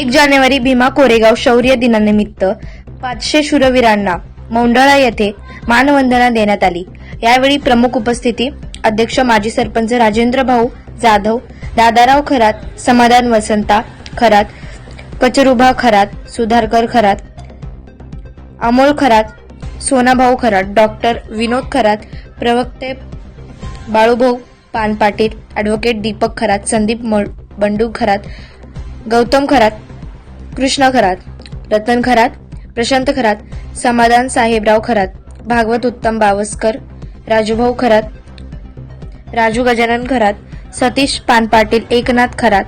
एक जानेवारी भीमा कोरेगाव शौर्य दिनानिमित्त पाचशे शूरवीरांना मोंढळा येथे मानवंदना देण्यात आली. यावेळी प्रमुख उपस्थिती अध्यक्ष माजी सरपंच राजेंद्र भाऊ जाधव दादाराव खरात समाधान वसंता खरात कचरुभा खरात सुधारकर खरात अमोल खरात सोनाभाऊ खरात डॉक्टर विनोद खरात प्रवक्ते बाळूभाऊ पान पाटील ॲडव्होकेट दीपक खरात संदीप बंडू खरात गौतम खरात कृष्ण खरात रतन खरात प्रशांत खरात समाधान साहेबराव खरात भागवत उत्तम बावस्कर राजूभाऊ खरात राजू गजानन खरात सतीश पानपाटील एकनाथ खरात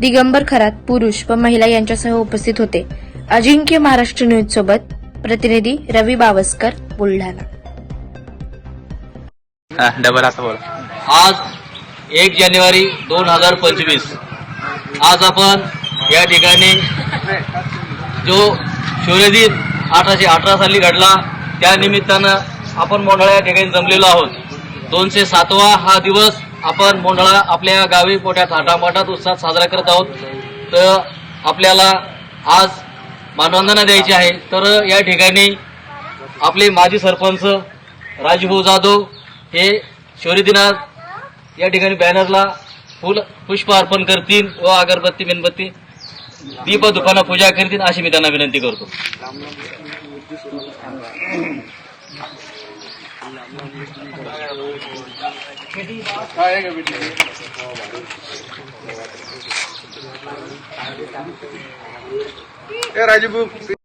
दिगंबर खरात पुरुष व महिला यांच्यासह उपस्थित होते. अजिंक्य महाराष्ट्र न्यूज सोबत प्रतिनिधी रवी बावस्कर बुलढाणा. हा, डबल आता बोल. आज एक जानेवारी दोन हजार पंचवीस. आज आपण या ठिकाणी जो शौर्यदिन अठराशे अठरा साली घडला त्या निमित्तानं आपण मोंढाळा या ठिकाणी जमलेलो आहोत. दोनशे सातवा हा दिवस आपण मोंढाळा आपल्या गावी मोठ्या थाटामाटात उत्साहात साजरा करत आहोत. तर आपल्याला आज मानवंदना द्यायची आहे. तर या ठिकाणी आपले माजी सरपंच राजभाऊ जाधव हे शौर्यदिनात या ठिकाणी बॅनरला फुल पुष्प अर्पण करतील व अगरबत्ती मेणबत्ती दीप दुकानं पूजा करतील अशी मी त्यांना विनंती करतो. ए